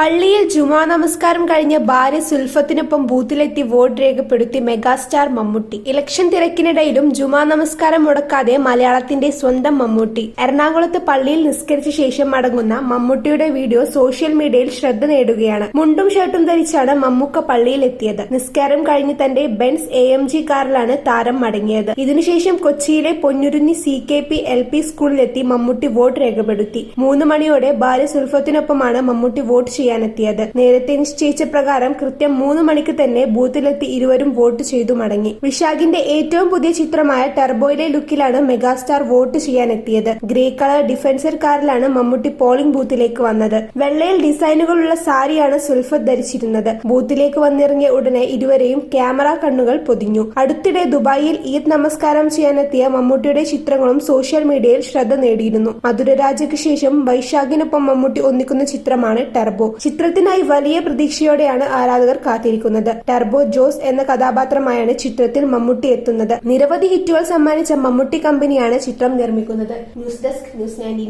പള്ളിയിൽ ജുമാ നമസ്കാരം കഴിഞ്ഞ് ഭാര്യ സുൽഫത്തിനൊപ്പം ബൂത്തിലെത്തി വോട്ട് രേഖപ്പെടുത്തി മെഗാസ്റ്റാർ മമ്മൂട്ടി. ഇലക്ഷൻ തിരക്കിനിടയിലും ജുമാ നമസ്കാരം മുടക്കാതെ മലയാളത്തിന്റെ സ്വന്തം മമ്മൂട്ടി. എറണാകുളത്ത് പള്ളിയിൽ നിസ്കരിച്ച ശേഷം മടങ്ങുന്ന മമ്മൂട്ടിയുടെ വീഡിയോ സോഷ്യൽ മീഡിയയിൽ ശ്രദ്ധ നേടുകയാണ്. മുണ്ടും ഷർട്ടും ധരിച്ചാണ് മമ്മൂക്ക പള്ളിയിൽ എത്തിയത് നിസ്കാരം കഴിഞ്ഞ് തന്റെ ബെൻസ് എ എം ജി കാറിലാണ് താരം മടങ്ങിയത്. ഇതിനുശേഷം കൊച്ചിയിലെ Ponnurunni C K P L P സ്കൂളിലെത്തി Mammootty vote രേഖപ്പെടുത്തി. മൂന്ന് മണിയോടെ ഭാര്യ സുൽഫത്തിനൊപ്പമാണ് മമ്മൂട്ടി വോട്ട് ചെയ്യാനെത്തിയത്. നേരത്തെ നിശ്ചയിച്ച പ്രകാരം കൃത്യം മൂന്ന് മണിക്ക് തന്നെ ബൂത്തിലെത്തി ഇരുവരും വോട്ട് ചെയ്തു മടങ്ങി. വിശാഖിന്റെ ഏറ്റവും പുതിയ ചിത്രമായ ടെർബോയിലെ ലുക്കിലാണ് മെഗാസ്റ്റാർ വോട്ട് ചെയ്യാനെത്തിയത്. ഗ്രേ കളർ ഡിഫൻസർ കാറിലാണ് മമ്മൂട്ടി പോളിംഗ് ബൂത്തിലേക്ക് വന്നത്. വെള്ളയിൽ ഡിസൈനുകളുള്ള സാരിയാണ് സുൽഫത്ത് ധരിച്ചിരുന്നത്. ബൂത്തിലേക്ക് വന്നിറങ്ങിയ ഉടനെ ഇരുവരെയും ക്യാമറ കണ്ണുകൾ പൊതിഞ്ഞു. അടുത്തിടെ ദുബായിൽ ഈദ് നമസ്കാരം ചെയ്യാനെത്തിയ മമ്മൂട്ടിയുടെ ചിത്രങ്ങളും സോഷ്യൽ മീഡിയയിൽ ശ്രദ്ധ നേടിയിരുന്നു. മധുരരാജയ്ക്ക് ശേഷം വൈശാഖിനൊപ്പം മമ്മൂട്ടി ഒന്നിക്കുന്ന ചിത്രമാണ് ടെർബോ. ചിത്രത്തിനായി വലിയ പ്രതീക്ഷയോടെയാണ് ആരാധകർ കാത്തിരിക്കുന്നത്. ടർബോ ജോസ് എന്ന കഥാപാത്രമായാണ് ചിത്രത്തിൽ മമ്മൂട്ടി എത്തുന്നത്. നിരവധി ഹിറ്റുകൾ സമ്മാനിച്ച മമ്മൂട്ടി കമ്പനിയാണ് ചിത്രം നിർമ്മിക്കുന്നത്. News desk news ninety